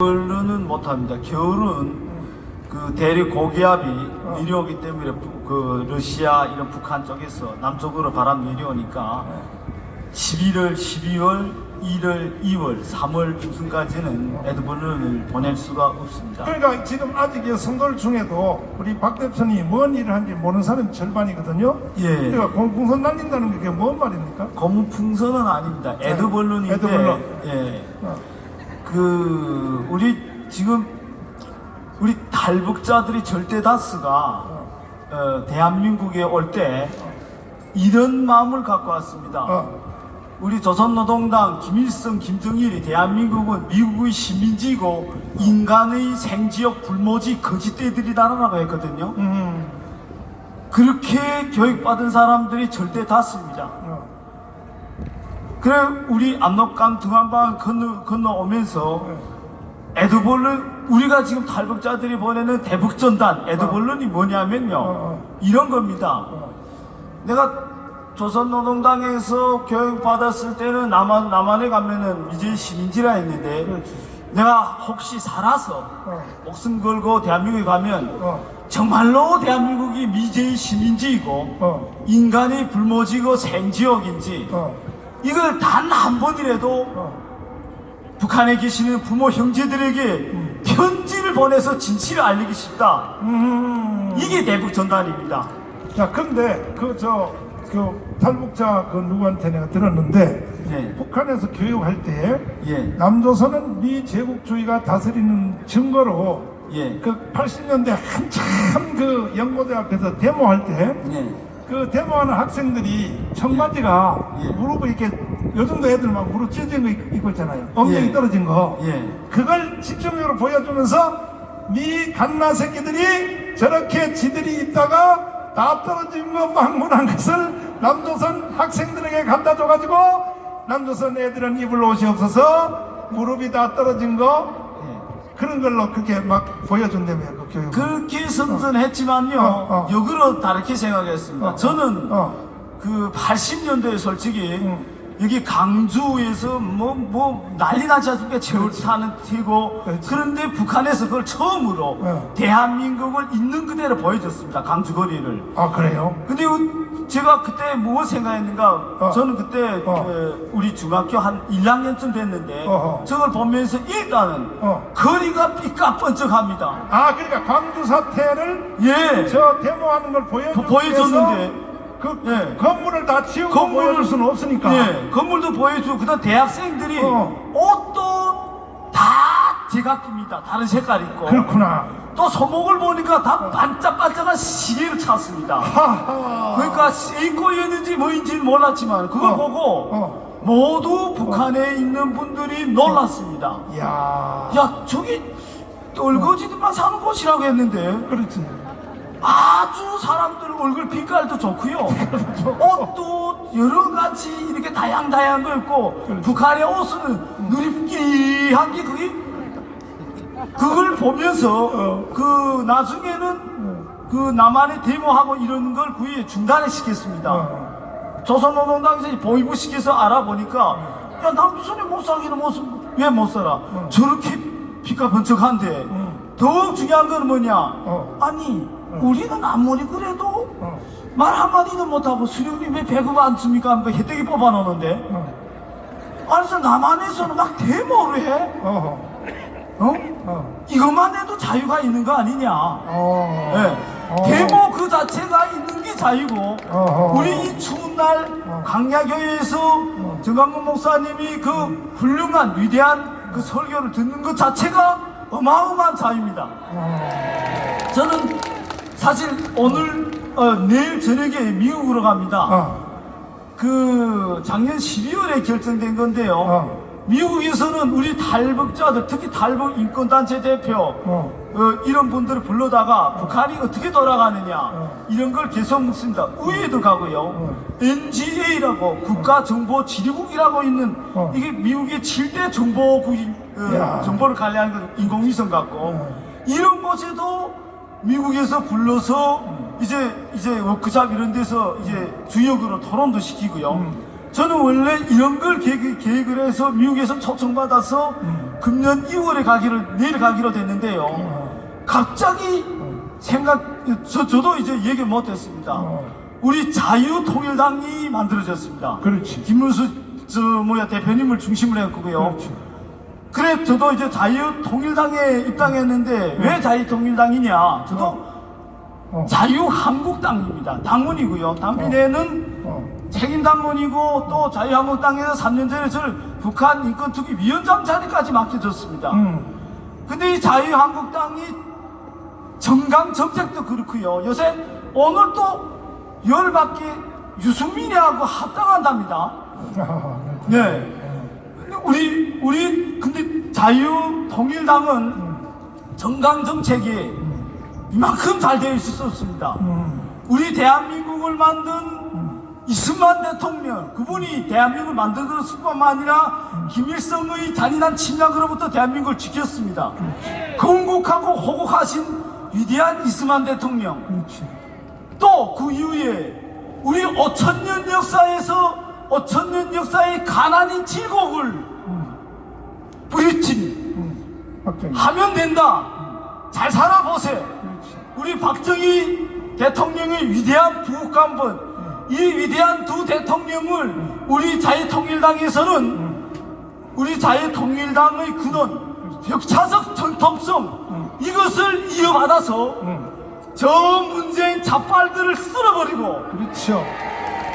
겨울은 못합니다. 겨울은 그 대륙 고기압이 내려오기 때문에 부- 그 러시아 이런 북한 쪽에서 남쪽으로 바람 내려오니까 11월, 12월, 1월, 2월, 3월 중순까지는 에드벌룬을 보낼 수가 없습니다. 그러니까 지금 아직 이 선거를 중에도 우리 박 대표님이 뭔 일을 하는지 모르는 사람이 절반이거든요. 예. 그러니까 공풍선 날린다는 게 뭔 말입니까? 고무풍선은 아닙니다. 에드벌룬인데 에드벌룬. 예. 어. 그 우리 지금 우리 탈북자들이 절대 다수가 어, 대한민국에 올 때 이런 마음을 갖고 왔습니다. 어. 우리 조선노동당 김일성, 김정일이 대한민국은 미국의 식민지고 인간의 생지역 불모지 거짓대들이다라고 했거든요. 음. 그렇게 교육받은 사람들이 절대 다수입니다. 어. 그래 우리 압록강 등한강 건너 건너오면서 에드벌룬 우리가 지금 탈북자들이 보내는 대북전단 에드벌룬이 뭐냐면요 어, 이런 겁니다. 어. 내가 조선노동당에서 교육 받았을 때는 남한 남한에 가면은 이제 시민지라 했는데. 내가 혹시 살아서 어. 목숨 걸고 대한민국에 가면 어. 정말로 대한민국이 미제의 시민지이고 어. 인간이 불모지고 생지역인지 어. 이걸 단 한 번이라도 어. 북한에 계시는 부모 형제들에게 편지를 보내서 진실을 알리기 싶다. 음. 이게 대북 전단입니다. 자, 근데 그 저 그 탈북자 그 누구한테 내가 들었는데 예. 북한에서 교육할 때 예. 남조선은 미제국주의가 다스리는 증거로 예. 그 80년대 한참 그 연고대 앞에서 데모할 때 그 예. 데모하는 학생들이 청바지가 예. 무릎을 이렇게 요즘도 애들 막 무릎 찢어진 거 입- 입고 있잖아요. 엉덩이 예. 떨어진 거. 예. 그걸 집중적으로 보여주면서 미 갓나 새끼들이 저렇게 지들이 있다가 다 떨어진 거 방문한 것을 남조선 학생들에게 갖다 줘가지고 남조선 애들은 입을 옷이 없어서 무릎이 다 떨어진 거 예. 그런 걸로 그렇게 막 보여준다며 그 교육. 그렇게 선전했지만요 어, 어. 역으로 다르게 생각했습니다. 어, 저는 어. 그 80년대에 솔직히 응. 여기 강주에서 뭐 뭐 난리 나지 않습니까? 제울 타는 튀고 그렇지. 그런데 북한에서 그걸 처음으로 어. 대한민국을 있는 그대로 보여줬습니다. 강주 거리를. 아 그래요? 근데 우- 제가 그때 무엇 생각했는가? 어. 저는 그때 어. 그 우리 중학교 한 1학년쯤 됐는데 어허. 저걸 보면서 일단은 어. 거리가 삐까뻔쩍합니다. 아 그러니까 광주 사태를 예. 저 데모하는 걸 보여주기 보- 보여줬는데. 그 예. 건물을 다 치우고 건물을- 보여줄 수는 없으니까. 예, 건물도 보여주고 그다음 대학생들이 어. 옷도 다 제각기입니다. 다른 색깔 있고 그렇구나. 또 소목을 보니까 다 반짝반짝한 시계를 찾습니다. 하하. 그러니까 세이코였는지 뭐인지는 몰랐지만 그걸 어. 보고 어. 모두 북한에 있는 분들이 놀랐습니다. 야. 야 저기 떨거지들만 사는 곳이라고 했는데 그렇지. 아주 사람들 얼굴 빛깔도 좋고요. 옷도 여러 가지 이렇게 다양다양한 거 있고 북한의 옷은 삐한 게 그게 그걸 보면서 어. 그 나중에는 그 남한의 데모하고 이런 걸 구에 중단을 시켰습니다. 어. 조선노동당에서 보이부 시켜서 알아보니까 야 남조선이 못 살기는 무슨 왜못 살아? 저렇게 피가 번쩍한데 더욱 중요한 건 뭐냐? 어. 아니 우리는 아무리 그래도 어. 말 한마디도 못하고 수령님 왜 배급 안 줍니까? 하면 혜택이 뽑아놓는데 어. 아니 저 남한에서는 막 데모를 해? 어허. 어? 어. 이것만 해도 자유가 있는 거 아니냐? 어. 예. 어. 데모 그 자체가 있는 게 자유고 어허. 우리 이 추운 날 강야교회에서 정강근 목사님이 그 훌륭한 위대한 그 설교를 듣는 것 자체가 어마어마한 자유입니다. 저는 사실 오늘 어, 내일 저녁에 미국으로 갑니다. 어. 그 작년 12월에 결정된 건데요. 어. 미국에서는 우리 탈북자들 특히 탈북 인권단체 대표 어. 어, 이런 분들을 불러다가 북한이 어떻게 돌아가느냐 이런 걸 계속 묻습니다. 의회도 가고요. NGA라고 국가정보지리국이라고 있는 어. 이게 미국의 7대 정보국이 어, 야. 정보를 관리하는 건 인공위성 같고 이런 곳에도 미국에서 불러서 이제 이제 워크샵 이런 데서 이제 주역으로 토론도 시키고요. 저는 원래 이런 걸 계획, 계획을 해서 미국에서 초청받아서 금년 2월에 가기로 내일 가기로 됐는데요. 어. 갑자기 생각 저 저도 이제 얘기 못했습니다. 어. 우리 자유통일당이 만들어졌습니다. 그렇지. 김문수 저 뭐야 대표님을 중심으로 했고요. 그렇지. 그래 저도 이제 자유통일당에 입당했는데 왜 자유통일당이냐? 저도 어. 자유한국당입니다. 당원이고요. 당비내는 어. 책임 당원이고 또 자유한국당에서 3년 전에 저를 북한 인권특위 위원장 자리까지 맡겨줬습니다. 음. 근데 이 자유한국당이 정강 정책도 그렇고요. 요새 오늘 또 열받게 유승민이하고 합당한답니다. 아, 네. 근데 우리 우리 근데 자유통일당은 정강 정책이 이만큼 잘 되어 있을 수 없습니다. 음. 우리 대한민국을 만든 이승만 대통령 그분이 대한민국을 만들었을 뿐만 아니라 김일성의 잔인한 침략으로부터 대한민국을 지켰습니다. 건국하고 호국하신 위대한 이승만 대통령. 또 그 이후에 우리 5천년 역사에서 5천년 역사의 가난인 질곡을 뿌리친 박정희. 하면 된다. 잘 살아보세요. 그렇지. 우리 박정희 대통령의 위대한 부국간번 이 위대한 두 대통령을 우리 자유통일당에서는 우리 자유통일당의 근원 역사적 전통성 이것을 이어받아서 저 문재인 잡발들을 쓸어버리고 그렇죠.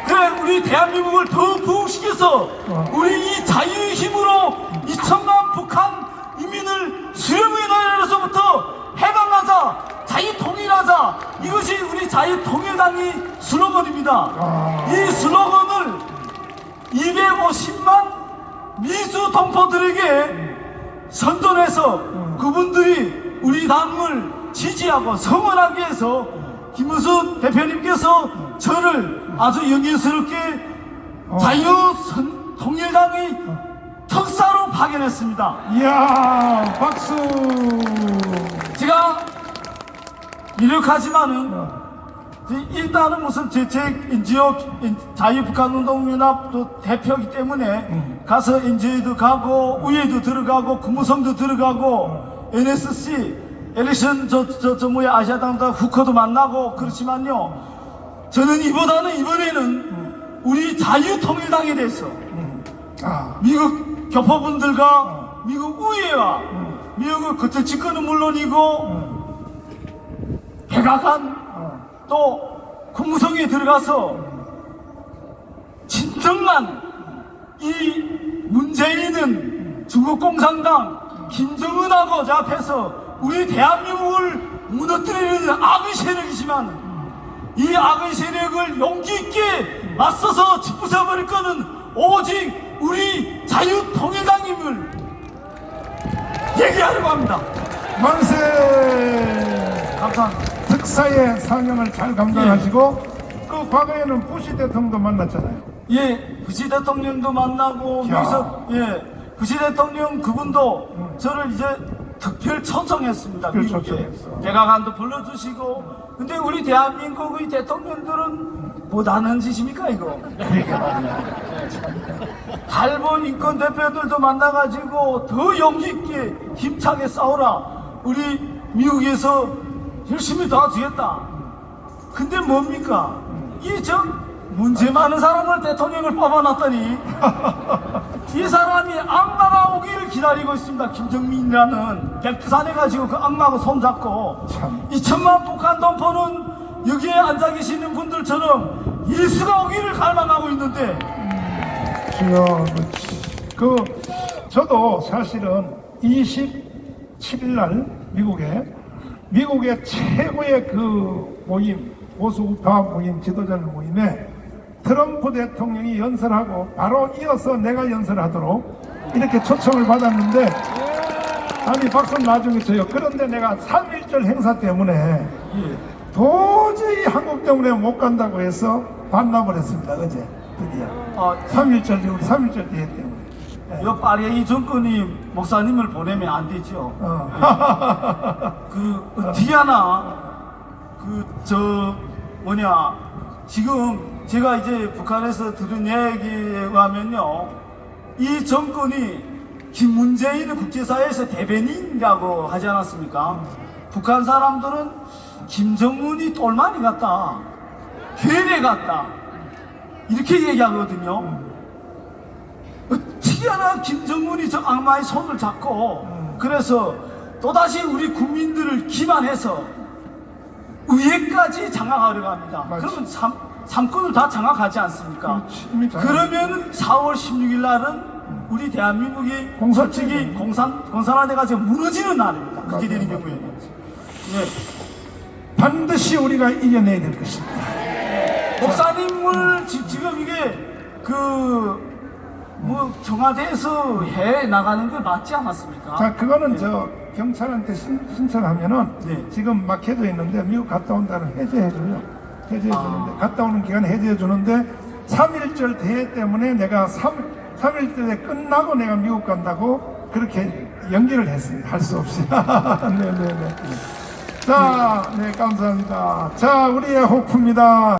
그래 우리 대한민국을 더 부흥시켜서 우리 이 자유의 힘으로 2천만 북한 인민을 수령의 나라로서부터 해방하자 자유통일하자 이것이 우리 자유통일당이 슬로건입니다. 이 슬로건을 250만 미주 동포들에게 선전해서 그분들이 우리 당을 지지하고 성원하기 위해서 김문수 대표님께서 저를 아주 영예스럽게 자유통일당의 특사로 파견했습니다. 이야, 박수. 제가 이력하지만은 일단은 무슨 제책 NGO 자유북한운동연합도 대표이기 때문에 가서 NGO도 가고 의회도 들어가고 국무성도 들어가고 NSC 엘리션 저저 저 뭐야 아시아당도 후커도 만나고 그렇지만요. 저는 이보다는 이번에는 우리 자유통일당에 대해서 아, 미국 교포분들과 미국 의회와 미국의 거칠 집권은 물론이고 백악관 또 국무성에 들어가서 진정한 이 문재인은 중국 공산당 김정은하고 저 앞에서 우리 대한민국을 무너뜨리는 악의 세력이지만 이 악의 세력을 용기 있게 맞서서 짓부숴버릴 거는 오직 우리 자유통일당임을 얘기하려고 합니다. 만세. 감사합니다. 특사의 상영을 잘 감당하시고 그 과거에는 부시 대통령도 만났잖아요. 예, 부시 대통령도 만나고 야. 여기서 예, 부시 대통령 그분도 저를 이제 특별 초청했습니다. 특별 미국에. 백악관도 불러주시고 근데 우리 대한민국의 대통령들은 못하는 짓입니까 이거? 그게 말이야. 할본 인권 대표들도 만나가지고 더 용기 있게 힘차게 싸우라. 우리 미국에서 열심히 도와주겠다. 근데 뭡니까? 이저 문제 많은 사람을 대통령을 뽑아놨더니 이 사람이 악마가 오기를 기다리고 있습니다. 김정민이라는 백두산에 가지고 그 악마하고 손잡고 참. 2천만 북한 동포는 여기에 앉아 계시는 분들처럼 예수가 오기를 갈망하고 있는데 그렇지. 그 저도 사실은 27일 날 미국에 미국의 최고의 그 모임 보수 우파 모임 지도자들 모임에 트럼프 대통령이 연설하고 바로 이어서 내가 연설하도록 이렇게 초청을 받았는데 아니 박수 나중에 쳐요. 그런데 내가 3.1절 행사 때문에 도저히 한국 때문에 못 간다고 해서 반납을 했습니다. 어제 드디어. 어, 3.1절 우리 3.1절 대회 때문에. 이 파리의 정권이 목사님을 보내면 안 되죠. 어. 그 어떻게 하나 그 저 뭐냐 지금 제가 이제 북한에서 들은 얘기에 의하면요 이 정권이 김문재인은 국제사회에서 대변인이라고 하지 않았습니까? 북한 사람들은 김정은이 똘마니 같다. 괴뢰 같다. 이렇게 얘기하거든요. 어떻게 하나 김정은이 저 악마의 손을 잡고 그래서 또다시 우리 국민들을 기만해서 의회까지 장악하려고 합니다. 맞지. 그러면 삼, 삼권을 다 장악하지 않습니까? 그렇지. 그러면 4월 16일 날은 우리 대한민국이 공산 솔직히 체제. 공산, 공산화돼가 지고 무너지는 날입니다. 맞아요, 되는 경우에는. 네. 반드시 우리가 이겨내야 될 것입니다. 목사님을 지, 금 이게 그뭐 청와대에서 해 나가는 걸 맞지 않았습니까? 자, 그거는 저 경찰한테 신, 신청하면은 네. 지금 막 해져 있는데 미국 갔다 온다는 해제해 줘요. 해제해 주는데 아. 갔다 오는 기간에 해제해 주는데 3일절 대회 때문에 내가 3, 삼일절에 끝나고 내가 미국 간다고 그렇게 연기를 했습니다. 할 수 없이. 네네네. 자, 네, 감사합니다. 자, 우리의 호프입니다.